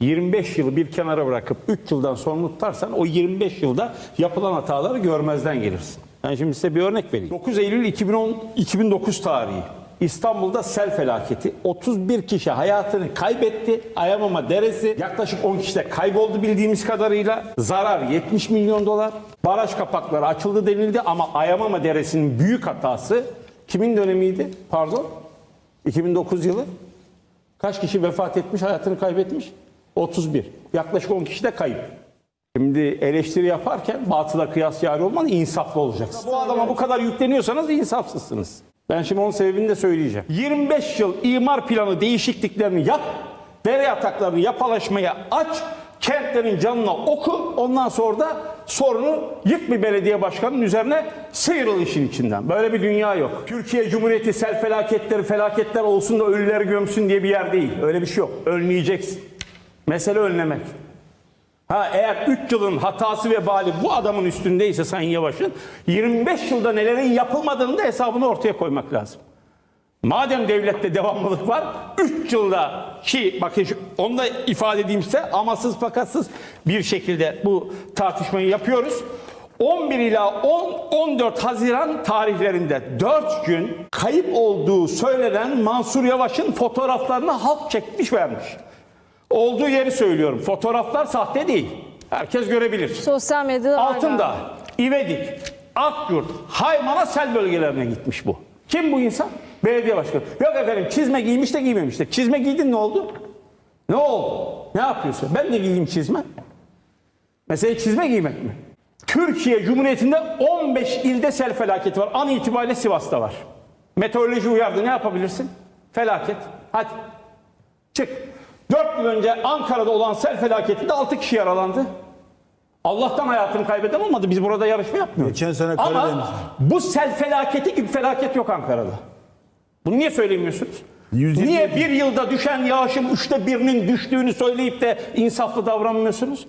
25 yılı bir kenara bırakıp 3 yıldan sorumlu tutarsan o 25 yılda yapılan hataları görmezden gelirsin. Ben şimdi size bir örnek vereyim. 9 Eylül 2010 2009 tarihi. İstanbul'da sel felaketi. 31 kişi hayatını kaybetti. Ayamama Deresi yaklaşık 10 kişi de kayboldu bildiğimiz kadarıyla. Zarar 70 milyon dolar. Baraj kapakları açıldı denildi ama Ayamama Deresi'nin büyük hatası kimin dönemiydi? Pardon. 2009 yılı. Kaç kişi vefat etmiş, hayatını kaybetmiş? 31. Yaklaşık 10 kişi de kayıp. Şimdi eleştiri yaparken batıla kıyas yari olmalı, insaflı olacaksınız. Bu adama bu kadar yükleniyorsanız insafsızsınız. Ben şimdi onun sebebini de söyleyeceğim. 25 yıl imar planı değişikliklerini yap, dere yataklarını yapalaşmaya aç, kentlerin canına oku, ondan sonra da sorunu yık bir belediye başkanının üzerine sıyrıl işin içinden. Böyle bir dünya yok. Türkiye Cumhuriyeti sel felaketleri felaketler olsun da ölüleri gömsün diye bir yer değil. Öyle bir şey yok. Önleyeceksin. Mesele önlemek. Ha eğer 3 yılın hatası ve bali bu adamın üstündeyse Sayın Yavaş'ın 25 yılda nelerin yapılmadığını da hesabını ortaya koymak lazım. Madem devlette devamlılık var 3 yılda ki bakın şu, onu da ifade edeyim size amasız fakatsız bir şekilde bu tartışmayı yapıyoruz. 11 ila 10 14 Haziran tarihlerinde 4 gün kayıp olduğu söylenen Mansur Yavaş'ın fotoğraflarını halk çekmiş vermiş. Olduğu yeri söylüyorum. Fotoğraflar sahte değil. Herkes görebilir. Sosyal medyada Altında. İvedik, Akyurt, Haymana sel bölgelerine gitmiş bu. Kim bu insan? Belediye başkanı. Yok efendim çizme giymiş de giymemiş de. Çizme giydin ne oldu? Ne oldu? Ne yapıyorsun? Ben de giyeyim çizme. Mesele çizme giymek mi? Türkiye Cumhuriyeti'nde 15 ilde sel felaketi var. An itibariyle Sivas'ta var. Meteoroloji uyardı. Ne yapabilirsin? Felaket. Hadi. Çık. 4 yıl önce Ankara'da olan sel felaketinde 6 kişi yaralandı. Allah'tan hayatını kaybeden olmadı. Biz burada yarışma yapmıyoruz. Geçen sene Ama bu sel felaketi gibi felaket yok Ankara'da. Bunu niye söylemiyorsunuz? 120 Niye bir yılda düşen yağışın üçte birinin düştüğünü söyleyip de insaflı davranmıyorsunuz?